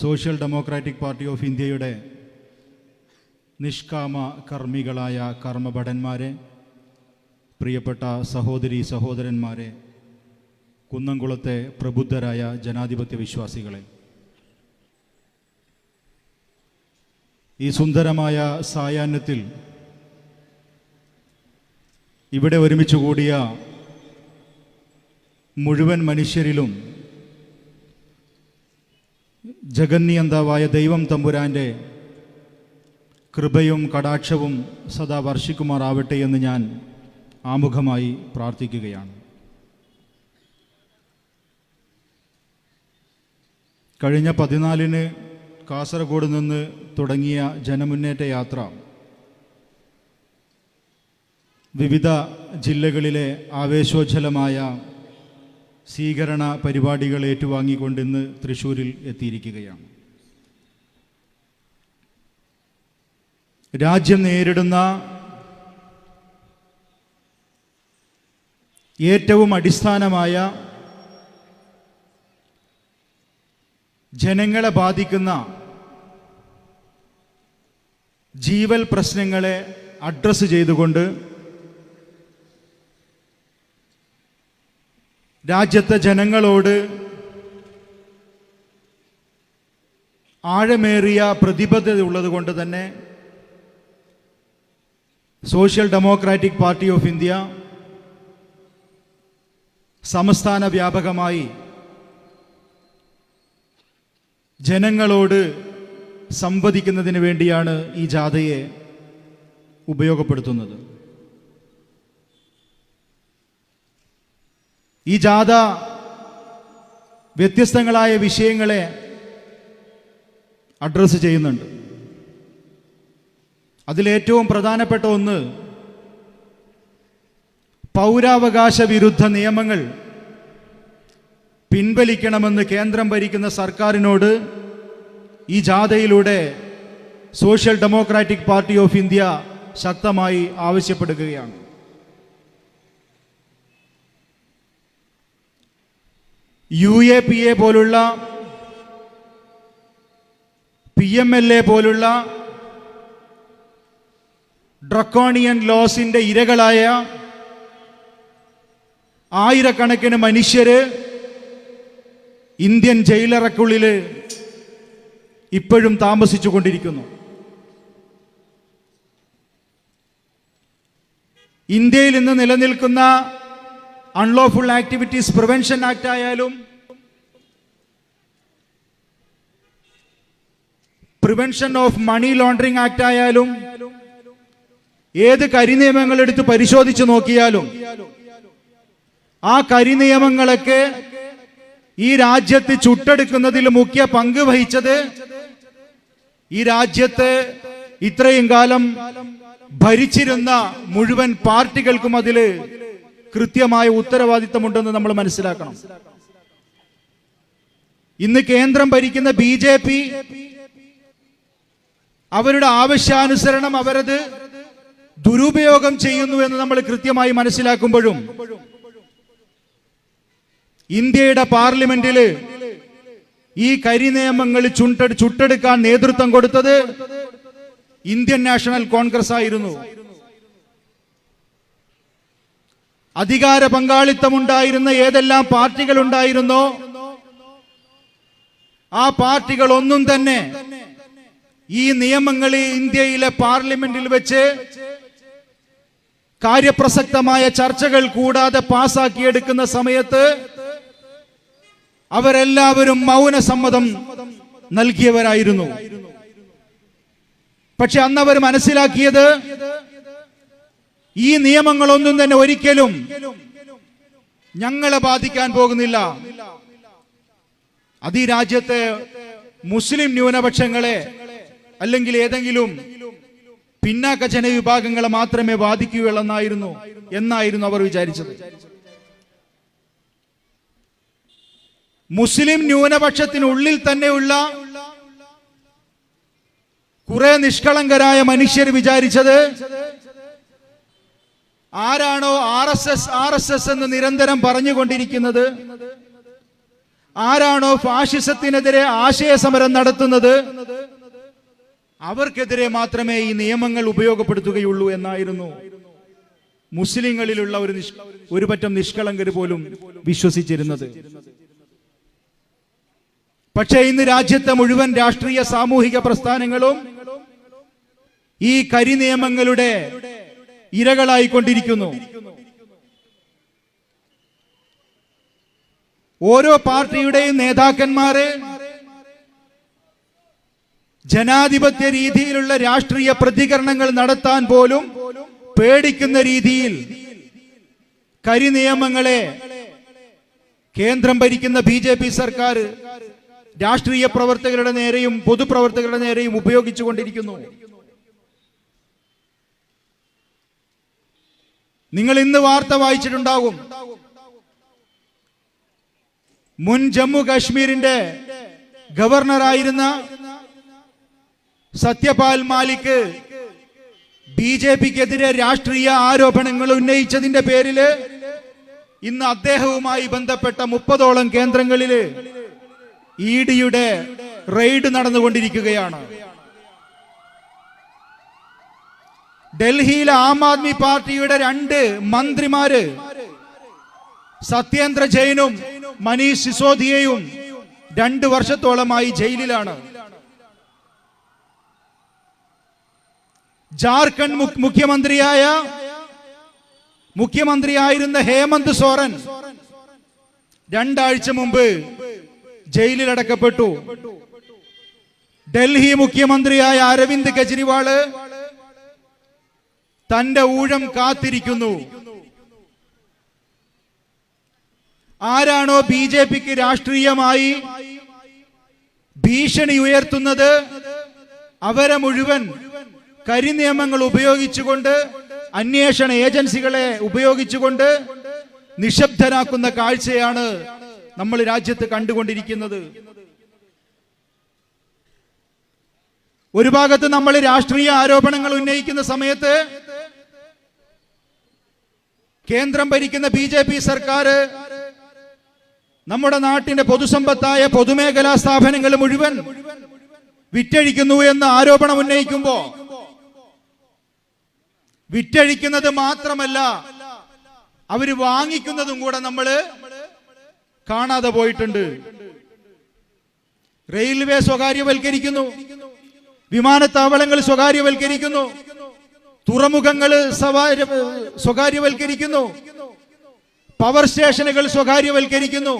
Social democratic party of ഇന്ത്യയുടെ നിഷ്കാമ കർമ്മികളായ കർമ്മഭടന്മാരെ പ്രിയപ്പെട്ട സഹോദരി സഹോദരന്മാരെ കുന്നംകുളത്തെ പ്രബുദ്ധരായ ജനാധിപത്യ വിശ്വാസികളെ. ഈ സുന്ദരമായ സായാഹ്നത്തിൽ ഇവിടെ ഒരുമിച്ച് കൂടിയ മുഴുവൻ മനുഷ്യരിലും ജഗന്നിയന്താവായ ദൈവം തമ്പുരാന്റെ കൃപയും കടാക്ഷവും സദാ വർഷിക്കുമാറാവട്ടെ എന്ന് ഞാൻ ആമുഖമായി പ്രാർത്ഥിക്കുകയാണ്. കഴിഞ്ഞ പതിനാലിന് കാസർഗോഡ് നിന്ന് തുടങ്ങിയ ജനമുന്നേറ്റ യാത്ര വിവിധ ജില്ലകളിലെ ആവേശോജ്വലമായ സ്വീകരണ പരിപാടികൾ ഏറ്റുവാങ്ങിക്കൊണ്ട് ഇന്ന് തൃശ്ശൂരിൽ എത്തിയിരിക്കുകയാണ്. രാജ്യം നേരിടുന്ന ഏറ്റവും അടിസ്ഥാനമായ ജനങ്ങളെ ബാധിക്കുന്ന ജീവൽ പ്രശ്നങ്ങളെ അഡ്രസ്സ് ചെയ്തുകൊണ്ട് രാജ്യത്തെ ജനങ്ങളോട് ആഴമേറിയ പ്രതിബദ്ധത ഉള്ളത് കൊണ്ട് തന്നെ social democratic party of India സംസ്ഥാന വ്യാപകമായി ജനങ്ങളോട് സംവദിക്കുന്നതിന് വേണ്ടിയാണ് ഈ ജാഥയെ ഉപയോഗപ്പെടുത്തുന്നത്. ഈ ജാഥ വ്യത്യസ്തങ്ങളായ വിഷയങ്ങളെ അഡ്രസ്സ് ചെയ്യുന്നുണ്ട്. അതിലേറ്റവും പ്രധാനപ്പെട്ട ഒന്ന് പൗരാവകാശ വിരുദ്ധ നിയമങ്ങൾ പിൻവലിക്കണമെന്ന് കേന്ദ്രം ഭരിക്കുന്ന സർക്കാരിനോട് ഈ ജാഥയിലൂടെ Social Democratic Party of India ശക്തമായി ആവശ്യപ്പെടുകയാണ്. യു എ പി എ പോലുള്ള പി എം എൽ എ പോലുള്ള ഡ്രക്കോണിയൻ ലോസിന്റെ ഇരകളായ ആയിരക്കണക്കിന് മനുഷ്യര് ഇന്ത്യൻ ജയിലറക്കുള്ളിൽ ഇപ്പോഴും താമസിച്ചു കൊണ്ടിരിക്കുന്നു ഇന്ത്യയിൽ ഇന്ന് നിലനിൽക്കുന്ന അൺലോഫുൾ ആക്ടിവിറ്റീസ് പ്രിവെൻഷൻ ആക്ട് ആയാലും prevention of money laundering act ആയാലും ഏത് കരിനിയമങ്ങൾ എടുത്ത് പരിശോധിച്ച് നോക്കിയാലും ആ കരിനിയമങ്ങളൊക്കെ ഈ രാജ്യത്ത് ചുട്ടെടുക്കുന്നതിൽ മുഖ്യ പങ്ക് വഹിച്ചത് ഈ രാജ്യത്ത് ഇത്രയും കാലം ഭരിച്ചിരുന്ന മുഴുവൻ പാർട്ടികൾക്കും അതിൽ കൃത്യമായ ഉത്തരവാദിത്തമുണ്ടെന്ന് നമ്മൾ മനസ്സിലാക്കണം. ഇന്ന് കേന്ദ്രം ഭരിക്കുന്ന ബി ജെ പി അവരുടെ ആവശ്യാനുസരണം അവരത് ദുരുപയോഗം ചെയ്യുന്നു എന്ന് നമ്മൾ കൃത്യമായി മനസ്സിലാക്കുമ്പോഴും ഇന്ത്യയുടെ പാർലമെന്റിൽ ഈ കരി നിയമങ്ങൾ ചുട്ടെ ചുട്ടെടുക്കാൻ നേതൃത്വം കൊടുത്തത് ഇന്ത്യൻ നാഷണൽ കോൺഗ്രസ് ആയിരുന്നു. അധികാര പങ്കാളിത്തമുണ്ടായിരുന്ന ഏതെല്ലാം പാർട്ടികൾ ഉണ്ടായിരുന്നോ ആ പാർട്ടികൾ ഒന്നും തന്നെ ഈ നിയമങ്ങൾ ഇന്ത്യയിലെ പാർലമെന്റിൽ വെച്ച് കാര്യപ്രസക്തമായ ചർച്ചകൾ കൂടാതെ പാസാക്കിയെടുക്കുന്ന സമയത്ത് അവരെല്ലാവരും മൗന സമ്മതം നൽകിയവരായിരുന്നു. പക്ഷെ അന്ന് അവർ മനസ്സിലാക്കിയത് ഈ നിയമങ്ങളൊന്നും തന്നെ ഒരിക്കലും ഞങ്ങളെ ബാധിക്കാൻ പോകുന്നില്ല. അത് ഈ രാജ്യത്തെ മുസ്ലിം ന്യൂനപക്ഷങ്ങളെ അല്ലെങ്കിൽ ഏതെങ്കിലും പിന്നാക്ക ജനവിഭാഗങ്ങളെ മാത്രമേ ബാധിക്കുകയുള്ളെന്നായിരുന്നു എന്നായിരുന്നു അവർ വിചാരിച്ചത്. മുസ്ലിം ന്യൂനപക്ഷത്തിനുള്ളിൽ തന്നെയുള്ള കുറെ നിഷ്കളങ്കരായ മനുഷ്യർ വിചാരിച്ചത് ആരാണോ R S S R S S എന്ന് നിരന്തരം പറഞ്ഞുകൊണ്ടിരിക്കുന്നത്? ആരാണോ ഫാഷിസത്തിനെതിരെ ആശയ സമരം നടത്തുന്നത്? അവർക്കെതിരെ മാത്രമേ ഈ നിയമങ്ങൾ ഉപയോഗപ്പെടുത്തുകയുള്ളൂ എന്നായിരുന്നു. മുസ്ലിങ്ങളിലുള്ള ഒരു നിഷ് ഒരു പറ്റം നിഷ്കളങ്കര് പോലും വിശ്വസിച്ചിരുന്നത്. പക്ഷേ ഇന്ന് രാജ്യത്തെ മുഴുവൻ രാഷ്ട്രീയ സാമൂഹിക പ്രസ്ഥാനങ്ങളും ഈ കരി നിയമങ്ങളുടെ ഇരകളായിക്കൊണ്ടിരിക്കുന്നു. ഓരോ പാർട്ടിയുടെയും നേതാക്കന്മാരെ ജനാധിപത്യ രീതിയിലുള്ള രാഷ്ട്രീയ പ്രതികരണങ്ങൾ നടത്താൻ പോലും പേടിക്കുന്ന രീതിയിൽ കരി നിയമങ്ങളെ കേന്ദ്രം ഭരിക്കുന്ന ബി ജെ പി സർക്കാർ രാഷ്ട്രീയ പ്രവർത്തകരുടെ നേരെയും പൊതുപ്രവർത്തകരുടെ നേരെയും ഉപയോഗിച്ചുകൊണ്ടിരിക്കുന്നു. നിങ്ങൾ ഇന്ന് വാർത്ത വായിച്ചിട്ടുണ്ടാകും. മുൻ ജമ്മു കാശ്മീരിന്റെ ഗവർണറായിരുന്ന സത്യപാൽ മാലിക് ബി ജെ പിക്കെതിരെ രാഷ്ട്രീയ ആരോപണങ്ങൾ ഉന്നയിച്ചതിന്റെ പേരിൽ ഇന്ന് അദ്ദേഹവുമായി ബന്ധപ്പെട്ട മുപ്പതോളം കേന്ദ്രങ്ങളിൽ ഇ ഡിയുടെ റെയ്ഡ് നടന്നുകൊണ്ടിരിക്കുകയാണ്. ഡൽഹിയിലെ ആം ആദ്മി പാർട്ടിയുടെ രണ്ട് മന്ത്രിമാര് സത്യേന്ദ്ര ജെയിനും മനീഷ് സിസോദിയയും രണ്ട് വർഷത്തോളമായി ജയിലിലാണ്. ജാർഖണ്ഡ് മുഖ്യമന്ത്രിയായ മുഖ്യമന്ത്രിയായിരുന്ന ഹേമന്ത് സോറൻ രണ്ടാഴ്ച മുമ്പ് ജയിലിലടക്കപ്പെട്ടു. ഡൽഹി മുഖ്യമന്ത്രിയായ അരവിന്ദ് കെജ്രിവാൾ തന്റെ ഊഴം കാത്തിരിക്കുന്നു. ആരാണോ ബി ജെ പിക്ക് രാഷ്ട്രീയമായി ഭീഷണി ഉയർത്തുന്നത്? അവരെ മുഴുവൻ കരിനിയമങ്ങൾ ഉപയോഗിച്ചുകൊണ്ട് അന്വേഷണ ഏജൻസികളെ ഉപയോഗിച്ചുകൊണ്ട് നിശബ്ദരാക്കുന്ന കാഴ്ചയാണ് നമ്മൾ രാജ്യത്ത് കണ്ടുകൊണ്ടിരിക്കുന്നത്. ഒരു ഭാഗത്ത് നമ്മൾ രാഷ്ട്രീയ ആരോപണങ്ങൾ ഉന്നയിക്കുന്ന സമയത്ത് കേന്ദ്രം ഭരിക്കുന്ന ബി ജെ പി സർക്കാർ നമ്മുടെ നാട്ടിന്റെ പൊതുസമ്പത്തായ പൊതുമേഖലാ സ്ഥാപനങ്ങൾ മുഴുവൻ വിറ്റഴിക്കുന്നു എന്ന് ആരോപണം ഉന്നയിക്കുമ്പോ വിറ്റഴിക്കുന്നത് മാത്രമല്ല അവർ വാങ്ങിക്കുന്നതും കൂടെ നമ്മൾ കാണാതെ പോയിട്ടുണ്ട്. റെയിൽവേ സ്വകാര്യവൽക്കരിക്കുന്നു. വിമാനത്താവളങ്ങൾ സ്വകാര്യവൽക്കരിക്കുന്നു. തുറമുഖങ്ങൾ സവാര സ്വകാര്യവൽക്കരിക്കുന്നു. പവർ സ്റ്റേഷനുകൾ സ്വകാര്യവൽക്കരിക്കുന്നു.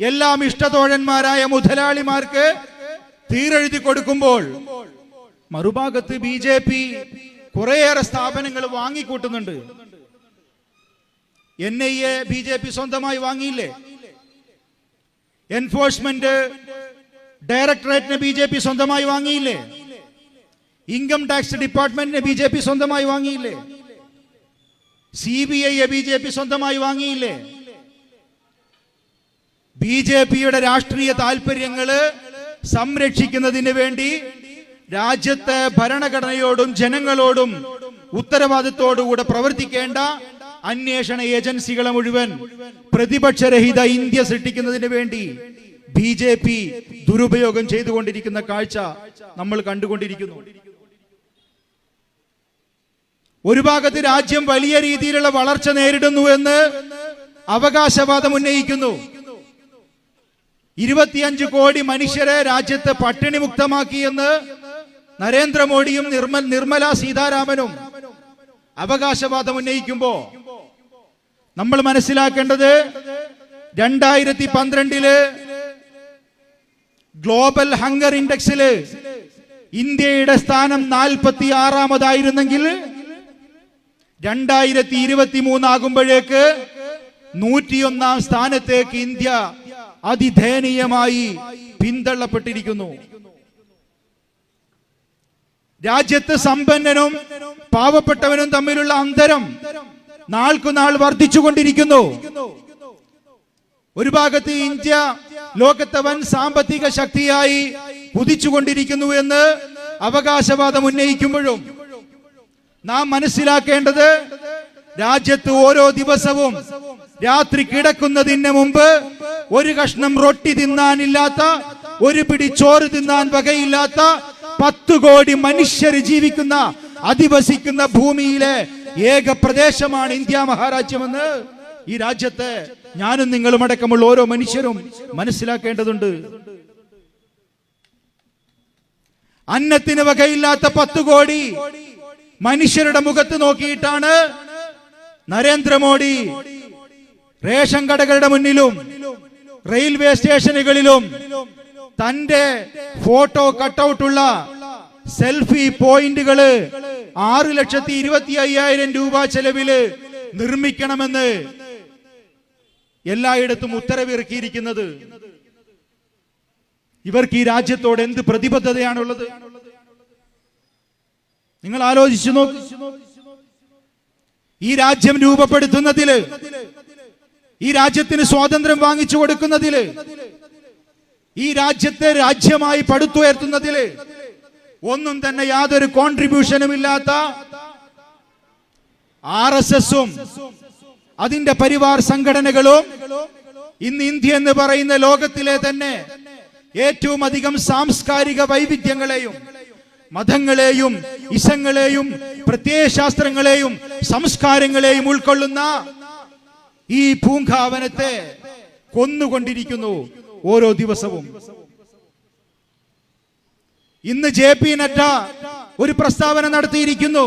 എല്ലാം ഇഷ്ടതോഴന്മാരായ മുതലാളിമാർക്ക് തീരെഴുതി കൊടുക്കുമ്പോൾ മറുഭാഗത്ത് ബി ജെ പി കുറേയേറെ സ്ഥാപനങ്ങൾ വാങ്ങിക്കൂട്ടുന്നുണ്ട്. N I A B J P സ്വന്തമായി വാങ്ങിയില്ലേ? എൻഫോഴ്സ്മെന്റ് ഡയറക്ടറേറ്റിന് ബി ജെ പി സ്വന്തമായി വാങ്ങിയില്ലേ? ഇൻകം ടാക്സ് ഡിപ്പാർട്ട്മെന്റിനെ ബി ജെ പി സ്വന്തമായി വാങ്ങിയില്ലേ? സി ബി ഐയെ ബി ജെ പി സ്വന്തമായി വാങ്ങിയില്ലേ? ബി ജെ പിയുടെ രാഷ്ട്രീയ താല്പര്യങ്ങൾ സംരക്ഷിക്കുന്നതിന് വേണ്ടി രാജ്യത്തെ ഭരണഘടനയോടും ജനങ്ങളോടും ഉത്തരവാദിത്തോടുകൂടെ പ്രവർത്തിക്കേണ്ട അന്വേഷണ ഏജൻസികളെ മുഴുവൻ പ്രതിപക്ഷരഹിത ഇന്ത്യ സൃഷ്ടിക്കുന്നതിന് വേണ്ടി ബി ജെ പി ദുരുപയോഗം ചെയ്തുകൊണ്ടിരിക്കുന്ന കാഴ്ച നമ്മൾ കണ്ടുകൊണ്ടിരിക്കുന്നു. ഒരു ഭാഗത്ത് രാജ്യം വലിയ രീതിയിലുള്ള വളർച്ച നേരിടുന്നു എന്ന് അവകാശവാദം ഉന്നയിക്കുന്നു. ഇരുപത്തിയഞ്ച് കോടി മനുഷ്യരെ രാജ്യത്ത് പട്ടിണി മുക്തമാക്കിയെന്ന് നരേന്ദ്രമോദിയും നിർമ്മൽ നിർമ്മല സീതാരാമനും അവകാശവാദം ഉന്നയിക്കുമ്പോ നമ്മൾ മനസ്സിലാക്കേണ്ടത് രണ്ടായിരത്തി പന്ത്രണ്ടിൽ ഗ്ലോബൽ ഹങ്കർ ഇൻഡെക്സിൽ ഇന്ത്യയുടെ സ്ഥാനം നാൽപ്പത്തി ആറാമതായിരുന്നെങ്കിൽ രണ്ടായിരത്തി ഇരുപത്തി മൂന്നാകുമ്പോഴേക്ക് നൂറ്റിയൊന്നാം സ്ഥാനത്തേക്ക് ഇന്ത്യ അതിദയനീയമായി പിന്തള്ളപ്പെട്ടിരിക്കുന്നു. രാജ്യത്ത് സമ്പന്നനും പാവപ്പെട്ടവനും തമ്മിലുള്ള അന്തരം നാൾക്കുനാൾ വർദ്ധിച്ചുകൊണ്ടിരിക്കുന്നു. ഒരു ഭാഗത്ത് ഇന്ത്യ ലോകത്തെ വൻ സാമ്പത്തിക ശക്തിയായി കുതിച്ചുകൊണ്ടിരിക്കുന്നു എന്ന് അവകാശവാദം ഉന്നയിക്കുമ്പോഴും നാം മനസ്സിലാക്കേണ്ടത് രാജ്യത്ത് ഓരോ ദിവസവും രാത്രി കിടക്കുന്നതിന് മുമ്പ് ഒരു കഷ്ണം റൊട്ടി തിന്നാനില്ലാത്ത ഒരു പിടി ചോറ് തിന്നാൻ വകയില്ലാത്ത പത്ത് കോടി മനുഷ്യർ ജീവിക്കുന്ന അധിവസിക്കുന്ന ഭൂമിയിലെ ഏക പ്രദേശമാണ് ഇന്ത്യ മഹാരാജ്യമെന്ന് ഈ രാജ്യത്തെ ഞാനും നിങ്ങളും അടക്കമുള്ള ഓരോ മനുഷ്യരും മനസ്സിലാക്കേണ്ടതുണ്ട്. അന്നത്തിന് വകയില്ലാത്ത പത്ത് കോടി മനുഷ്യരുടെ മുഖത്ത് നോക്കിയിട്ടാണ് നരേന്ദ്രമോദി റേഷൻ കടകളുടെ മുന്നിലും റെയിൽവേ സ്റ്റേഷനുകളിലും തന്റെ ഫോട്ടോ കട്ടൗട്ടുള്ള സെൽഫി പോയിന്റുകൾ ആറ് ലക്ഷത്തി ഇരുപത്തി അയ്യായിരം രൂപ ചെലവിൽ നിർമ്മിക്കണമെന്ന് എല്ലായിടത്തും ഉത്തരവിറക്കിയിരിക്കുന്നത്. ഇവർക്ക് ഈ രാജ്യത്തോട് എന്ത് പ്രതിബദ്ധതയാണുള്ളത്? നിങ്ങൾ ആലോചിച്ചു നോക്ക്. ഈ രാജ്യം രൂപപ്പെടുത്തുന്നതിൽ ഈ രാജ്യത്തിന് സ്വാതന്ത്ര്യം വാങ്ങിച്ചു കൊടുക്കുന്നതിൽ ഈ രാജ്യത്തെ രാജ്യമായി പടുത്തുയർത്തുന്നതിൽ ഒന്നും തന്നെ യാതൊരു കോൺട്രിബ്യൂഷനും ഇല്ലാത്ത ആർ എസ് എസും അതിന്റെ പരിവാർ സംഘടനകളും ഇന്ന് ഇന്ത്യ എന്ന് പറയുന്ന ലോകത്തിലെ തന്നെ ഏറ്റവും അധികം സാംസ്കാരിക വൈവിധ്യങ്ങളെയും മതങ്ങളെയും ഇസങ്ങളെയും പ്രത്യയശാസ്ത്രങ്ങളെയും സംസ്കാരങ്ങളെയും ഉൾക്കൊള്ളുന്ന ഈ പൂങ്കാവനത്തെ കൊന്നുകൊണ്ടിരിക്കുന്നു ഓരോ ദിവസവും. ഇന്ന് ജെ പി നഡ്ഡ ഒരു പ്രസ്താവന നടത്തിയിരിക്കുന്നു.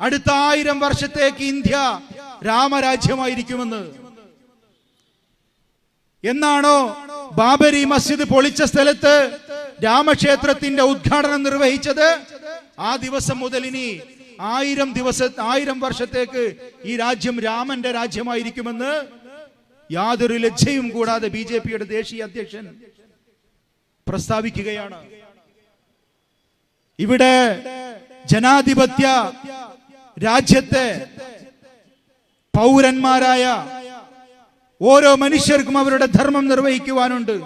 അടുത്ത ആയിരം വർഷത്തേക്ക് ഇന്ത്യ രാമരാജ്യമായിരിക്കുമെന്ന്. എന്നാണോ ബാബരി മസ്ജിദ് പൊളിച്ച സ്ഥലത്ത് രാമക്ഷേത്രത്തിന്റെ ഉദ്ഘാടനം നിർവഹിച്ചത് ആ ദിവസം മുതൽ ഇനി ആയിരം ദിവസ ആയിരം വർഷത്തേക്ക് ഈ രാജ്യം രാമന്റെ രാജ്യമായിരിക്കുമെന്ന് യാതൊരു ലജ്ജയും കൂടാതെ ബി ജെ പിയുടെ ദേശീയ അധ്യക്ഷൻ പ്രസ്താവിക്കുകയാണ്. ഇവിടെ ജനാധിപത്യ രാജ്യത്തെ പൗരന്മാരായ ഓരോ മനുഷ്യർക്കും അവരുടെ ധർമ്മം നിർവഹിക്കുവാനുണ്ട്.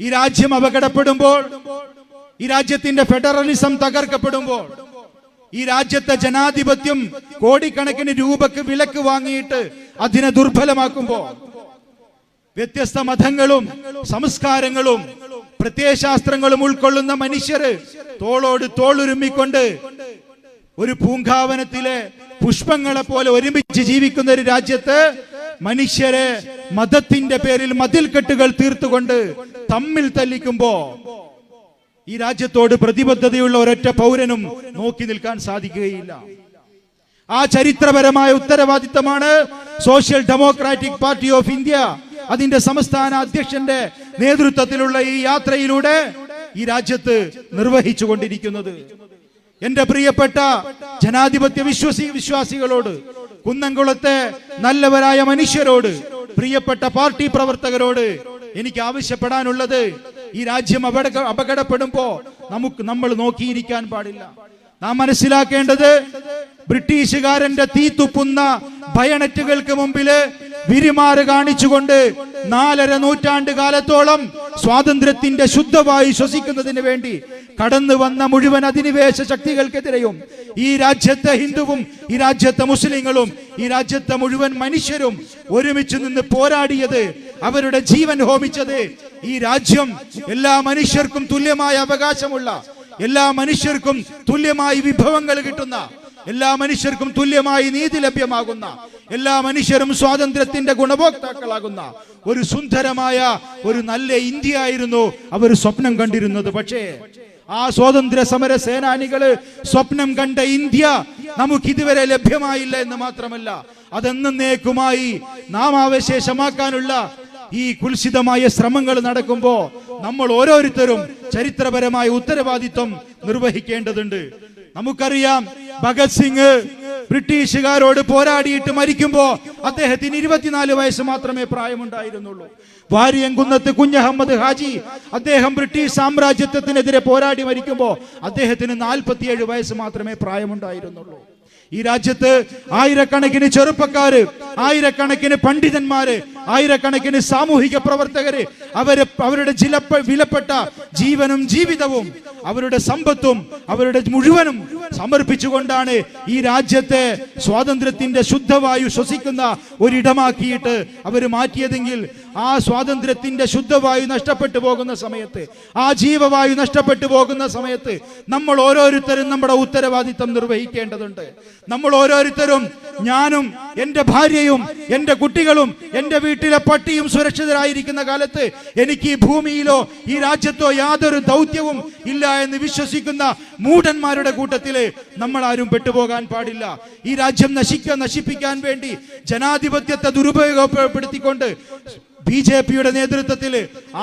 ഈ രാജ്യം അപകടപ്പെടുമ്പോൾ ഈ രാജ്യത്തിന്റെ ഫെഡറലിസം തകർക്കപ്പെടുമ്പോൾ ഈ രാജ്യത്തെ ജനാധിപത്യം കോടിക്കണക്കിന് രൂപക്ക് വിലക്ക് വാങ്ങിയിട്ട് അതിനെ ദുർബലമാക്കുമ്പോൾ വ്യത്യസ്ത മതങ്ങളും സംസ്കാരങ്ങളും പ്രത്യയശാസ്ത്രങ്ങളും ഉൾക്കൊള്ളുന്ന മനുഷ്യര് തോളോട് തോളുരുമ്മിക്കൊണ്ട് ഒരു പൂങ്കാവനത്തിലെ പുഷ്പങ്ങളെ പോലെ ഒരുമിച്ച് ജീവിക്കുന്ന ഒരു രാജ്യത്ത് മനുഷ്യരെ മതത്തിന്റെ പേരിൽ മതിൽക്കെട്ടുകൾ തീർത്തുകൊണ്ട് തമ്മിൽ തല്ലിക്കുമ്പോ ഈ രാജ്യത്തോട് പ്രതിബദ്ധതയുള്ള ഒരൊറ്റ പൗരനും നോക്കി നിൽക്കാൻ സാധിക്കുകയില്ല. ആ ചരിത്രപരമായ ഉത്തരവാദിത്തമാണ് social democratic party of India. അതിന്റെ സംസ്ഥാന അധ്യക്ഷന്റെ നേതൃത്വത്തിലുള്ള ഈ യാത്രയിലൂടെ ഈ രാജ്യത്ത് നിർവഹിച്ചു കൊണ്ടിരിക്കുന്നത് എന്റെ പ്രിയപ്പെട്ട ജനാധിപത്യ വിശ്വസി വിശ്വാസികളോട് കുന്നംകുളത്തെ നല്ലവരായ മനുഷ്യരോട് പ്രിയപ്പെട്ട പാർട്ടി പ്രവർത്തകരോട് എനിക്ക് ആവശ്യപ്പെടാനുള്ളത് ഈ രാജ്യം അപകട അപകടപ്പെടുമ്പോ നമുക്ക് നമ്മൾ നോക്കിയിരിക്കാൻ പാടില്ല. നാം മനസ്സിലാക്കേണ്ടത് ബ്രിട്ടീഷുകാരന്റെ തീ തുപ്പുന്ന ഭയണറ്റുകൾക്ക് മുമ്പിൽ വിരിമാറ് കാണിച്ചുകൊണ്ട് നാലര നൂറ്റാണ്ട് കാലത്തോളം സ്വാതന്ത്ര്യത്തിന്റെ ശുദ്ധമായി ശ്വസിക്കുന്നതിന് വേണ്ടി കടന്നു വന്ന മുഴുവൻ അധിനിവേശ ശക്തികൾക്കെതിരെയും ഈ രാജ്യത്തെ ഹിന്ദുവും ഈ രാജ്യത്തെ മുസ്ലിങ്ങളും ഈ രാജ്യത്തെ മുഴുവൻ മനുഷ്യരും ഒരുമിച്ച് നിന്ന് പോരാടിയത് അവരുടെ ജീവൻ ഹോമിച്ചത് ഈ രാജ്യം എല്ലാ മനുഷ്യർക്കും തുല്യമായ അവകാശമുള്ള എല്ലാ മനുഷ്യർക്കും തുല്യമായി വിഭവങ്ങൾ കിട്ടുന്ന എല്ലാ മനുഷ്യർക്കും തുല്യമായി നീതി ലഭ്യമാകുന്ന എല്ലാ മനുഷ്യരും സ്വാതന്ത്ര്യത്തിന്റെ ഗുണഭോക്താക്കളാകുന്ന ഒരു സുന്ദരമായ ഒരു നല്ല ഇന്ത്യ ആയിരുന്നു അവർ സ്വപ്നം കണ്ടിരുന്നത്. പക്ഷേ ആ സ്വാതന്ത്ര്യ സമര സേനാനികൾ സ്വപ്നം കണ്ട ഇന്ത്യ നമുക്ക് ഇതുവരെ ലഭ്യമായില്ല എന്ന് മാത്രമല്ല അതെന്നേക്കുമായി നാമാവശേഷമാക്കാനുള്ള ഈ കുൽസിതമായ ശ്രമങ്ങൾ നടക്കുമ്പോൾ നമ്മൾ ഓരോരുത്തരും ചരിത്രപരമായ ഉത്തരവാദിത്വം നിർവഹിക്കേണ്ടതുണ്ട്. നമുക്കറിയാം ഭഗത് സിംഗ് ബ്രിട്ടീഷുകാരോട് പോരാടിയിട്ട് മരിക്കുമ്പോ അദ്ദേഹത്തിന് ഇരുപത്തിനാല് വയസ്സ് മാത്രമേ പ്രായമുണ്ടായിരുന്നുള്ളൂ. വാര്യംകുന്നത്ത് കുഞ്ഞഹമ്മദ് ഹാജി അദ്ദേഹം ബ്രിട്ടീഷ് സാമ്രാജ്യത്വത്തിനെതിരെ പോരാടി മരിക്കുമ്പോ അദ്ദേഹത്തിന് നാൽപ്പത്തിയേഴ് വയസ്സ് മാത്രമേ പ്രായമുണ്ടായിരുന്നുള്ളൂ. ഈ രാജ്യത്ത് ആയിരക്കണക്കിന് ചെറുപ്പക്കാര് ആയിരക്കണക്കിന് പണ്ഡിതന്മാര് ആയിരക്കണക്കിന് സാമൂഹിക പ്രവർത്തകര് അവർ അവരുടെ ജിലപ്പ വിലപ്പെട്ട ജീവനും ജീവിതവും അവരുടെ സമ്പത്തും അവരുടെ മുഴുവനും സമർപ്പിച്ചുകൊണ്ടാണ് ഈ രാജ്യത്തെ സ്വാതന്ത്ര്യത്തിന്റെ ശുദ്ധവായു ശ്വസിക്കുന്ന ഒരിടമാക്കിയിട്ട് അവർ മാറ്റിയതെങ്കിൽ ആ സ്വാതന്ത്ര്യത്തിന്റെ ശുദ്ധവായു നഷ്ടപ്പെട്ടു പോകുന്ന സമയത്ത് ആ ജീവവായു നഷ്ടപ്പെട്ടു പോകുന്ന സമയത്ത് നമ്മൾ ഓരോരുത്തരും നമ്മുടെ ഉത്തരവാദിത്തം നിർവഹിക്കേണ്ടതുണ്ട്. നമ്മൾ ഓരോരുത്തരും ഞാനും എന്റെ ഭാര്യയും എന്റെ കുട്ടികളും എന്റെ വീട്ടിലെ പട്ടിയും സുരക്ഷിതരായിരിക്കുന്ന കാലത്ത് എനിക്ക് ഈ ഭൂമിയിലോ ഈ രാജ്യത്തോ യാതൊരു ദൗത്യവും ഇല്ല എന്ന് വിശ്വസിക്കുന്ന മൂഢന്മാരുടെ കൂട്ടത്തിൽ നമ്മൾ ആരും പെട്ടുപോകാൻ പാടില്ല. ഈ രാജ്യം നശിക്കാൻ നശിപ്പിക്കാൻ വേണ്ടി ജനാധിപത്യത്തെ ദുരുപയോഗപ്പെടുത്തിക്കൊണ്ട് ബി ജെ പിയുടെ നേതൃത്വത്തിൽ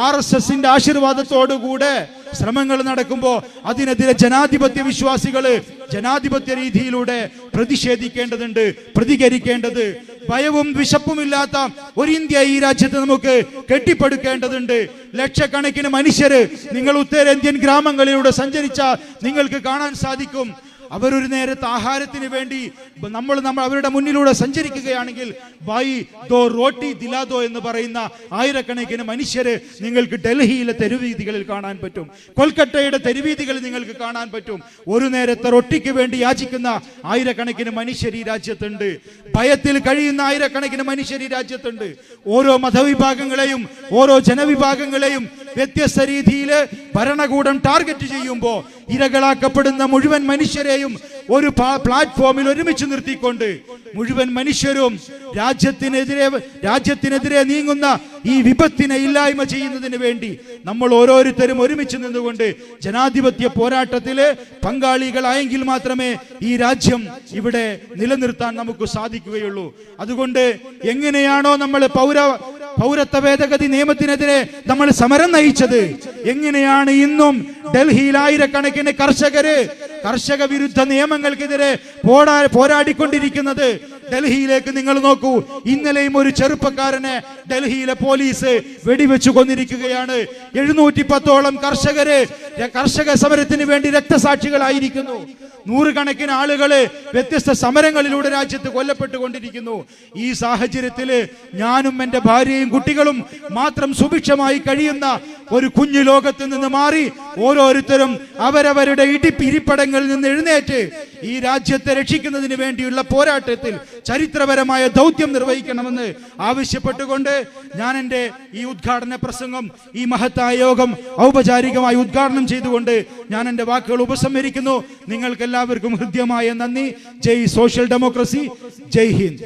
ആർ എസ് എസിന്റെ ആശീർവാദത്തോടുകൂടെ ശ്രമങ്ങൾ നടക്കുമ്പോൾ അതിനെതിരെ ജനാധിപത്യ വിശ്വാസികൾ ജനാധിപത്യ രീതിയിലൂടെ പ്രതിഷേധിക്കേണ്ടതുണ്ട് പ്രതികരിക്കേണ്ടത്. ഭയവും വിശപ്പുമില്ലാത്ത ഒരു ഇന്ത്യ ഈ രാജ്യത്ത് നമുക്ക് കെട്ടിപ്പടുക്കേണ്ടതുണ്ട്. ലക്ഷക്കണക്കിന് മനുഷ്യര് നിങ്ങൾ ഉത്തരേന്ത്യൻ ഗ്രാമങ്ങളിലൂടെ സഞ്ചരിച്ചാൽ നിങ്ങൾക്ക് കാണാൻ സാധിക്കും. അവരൊരു നേരത്തെ ആഹാരത്തിന് വേണ്ടി നമ്മൾ നമ്മൾ അവരുടെ മുന്നിലൂടെ സഞ്ചരിക്കുകയാണെങ്കിൽ ബായി ദോ റോട്ടി ദിലാദോ എന്ന് പറയുന്ന ആയിരക്കണക്കിന് മനുഷ്യരെ നിങ്ങൾക്ക് ഡൽഹിയിലെ തെരുവീതികളിൽ കാണാൻ പറ്റും. കൊൽക്കട്ടയുടെ തെരുവീതികളിൽ നിങ്ങൾക്ക് കാണാൻ പറ്റും. ഒരു നേരത്തെ റൊട്ടിക്ക് വേണ്ടി യാചിക്കുന്ന ആയിരക്കണക്കിന് മനുഷ്യർ ഈ രാജ്യത്തുണ്ട്. ഭയത്തിൽ കഴിയുന്ന ആയിരക്കണക്കിന് മനുഷ്യർ ഈ രാജ്യത്തുണ്ട്. ഓരോ മതവിഭാഗങ്ങളെയും ഓരോ ജനവിഭാഗങ്ങളെയും വ്യത്യസ്ത രീതിയിൽ ഭരണകൂടം ടാർഗറ്റ് ചെയ്യുമ്പോൾ ഇരകളാക്കപ്പെടുന്ന മുഴുവൻ മനുഷ്യരെയും ഒരു പ്ലാറ്റ്ഫോമിൽ ഒരുമിച്ച് നിർത്തിക്കൊണ്ട് മുഴുവൻ മനുഷ്യരും രാജ്യത്തിനെതിരെ രാജ്യത്തിനെതിരെ നീങ്ങുന്ന ഈ വിപത്തിനെ ഇല്ലായ്മ ചെയ്യുന്നതിന് വേണ്ടി നമ്മൾ ഓരോരുത്തരും ഒരുമിച്ച് നിന്നുകൊണ്ട് ജനാധിപത്യ പോരാട്ടത്തിൽ പങ്കാളികളായെങ്കിൽ മാത്രമേ ഈ രാജ്യം ഇവിടെ നിലനിർത്താൻ നമുക്ക് സാധിക്കുകയുള്ളൂ. അതുകൊണ്ട് എങ്ങനെയാണോ നമ്മൾ പൗര പൗരത്വ ഭേദഗതി നിയമത്തിനെതിരെ നമ്മൾ സമരം നയിച്ചത്. എങ്ങനെയാണ് ഇന്നും ഡൽഹിയിൽ ആയിരക്കണക്കിന് കർഷകര് കർഷക വിരുദ്ധ നിയമങ്ങൾക്കെതിരെ പോരാ പോരാടിക്കൊണ്ടിരിക്കുന്നത്? ഡൽഹിയിലേക്ക് നിങ്ങൾ നോക്കൂ. ഇന്നലെയും ഒരു ചെറുപ്പക്കാരനെ ഡൽഹിയിലെ പോലീസ് വെടിവെച്ചു കൊന്നിരിക്കുകയാണ്. എഴുന്നൂറ്റി പത്തോളം കർഷകര് കർഷക സമരത്തിന് വേണ്ടി രക്തസാക്ഷികളായിരിക്കുന്നു. നൂറുകണക്കിന് ആളുകൾ വ്യത്യസ്ത സമരങ്ങളിലൂടെ രാജ്യത്ത് കൊല്ലപ്പെട്ടുകൊണ്ടിരിക്കുന്നു. ഈ സാഹചര്യത്തിൽ ഞാനും എന്റെ ഭാര്യയും കുട്ടികളും മാത്രം സുഭിക്ഷമായി കഴിയുന്ന ഒരു കുഞ്ഞു ലോകത്ത് നിന്ന് മാറി ഓരോരുത്തരും അവരവരുടെ ഇടിപ്പിരിപ്പടങ്ങളിൽ നിന്ന് എഴുന്നേറ്റ് ഈ രാജ്യത്തെ രക്ഷിക്കുന്നതിന് വേണ്ടിയുള്ള പോരാട്ടത്തിൽ ചരിത്രപരമായ ദൗത്യം നിർവഹിക്കണമെന്ന് ആവശ്യപ്പെട്ടുകൊണ്ട് ഞാൻ എന്റെ ഈ ഉദ്ഘാടന പ്രസംഗം ഈ മഹത്തായ യോഗം ഔപചാരികമായി ഉദ്ഘാടനം ചെയ്തുകൊണ്ട് ഞാൻ എന്റെ വാക്കുകൾ ഉപസംഹരിക്കുന്നു. നിങ്ങൾക്കെല്ലാവർക്കും ഹൃദ്യമായ നന്ദി. ജയ് സോഷ്യൽ ഡെമോക്രസി. ജയ് ഹിന്ദ്.